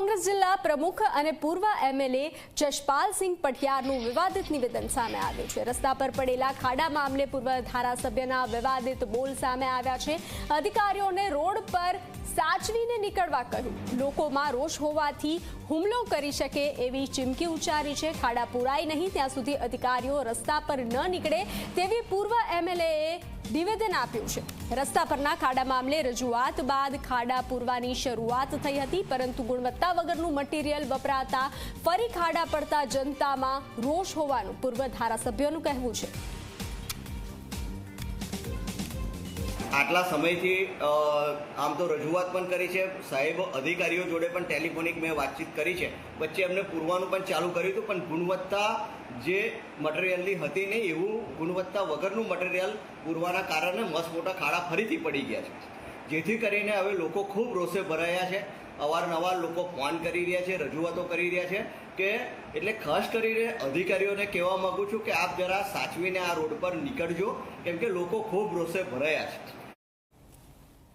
કોંગ્રેસ જિલ્લા પ્રમુખ અને પૂર્વ એમએલએ જશપાલસિંહ પઠિયારનું વિવાદિત નિવેદન સામે આવ્યું છે. રસ્તા પર પડેલા ખાડા મામલે પૂર્વ ધારાસભ્યના વિવાદિત બોલ સામે આવ્યા છે. અધિકારીઓને રોડ પર સાચવીને નીકળવા કહ્યું. લોકોમાં રોષ હોવાથી હુમલો કરી શકે એવી ચીમકી ઉચ્ચારી છે. ખાડા પુરાય નહીં, ત્યાં સુધી અધિકારીઓ રસ્તા પર ન નીકળે તેવી પૂર્વ એમએલએએ નિવેદન આપ્યું છે. રસ્તા પરના ખાડા મામલે રજૂઆત બાદ ખાડા પૂરવાની શરૂઆત થઈ હતી, પરંતુ ગુણવત્તા વગરનું મટીરિયલ વપરાતા ફરી ખાડા પડતા જનતામાં રોષ હોવાનું પૂર્વ ધારાસભ્યોનું કહેવું છે. આટલા સમયથી આમ તો રજૂઆત પણ કરી છે. સાહેબ, અધિકારીઓ જોડે પણ ટેલિફોનિક મેં વાતચીત કરી છે. વચ્ચે એમને પૂરવાનું પણ ચાલુ કર્યું હતું, પણ ગુણવત્તા જે મટીરિયલની હતી નહીં, એવું ગુણવત્તા વગરનું મટીરિયલ પૂરવાના કારણે મસ્ત મોટા ખાડા ફરીથી પડી ગયા છે. જેથી કરીને હવે લોકો ખૂબ રોષે ભરાયા છે. અવારનવાર લોકો ફોન કરી રહ્યા છે, રજૂઆતો કરી રહ્યા છે કે, એટલે ખાસ કરીને અધિકારીઓને કહેવા માંગુ છું કે આપ જરા સાચવીને આ રોડ પર નીકળજો. કેમ કે લોકો ખૂબ રોષે ભરાયા છે.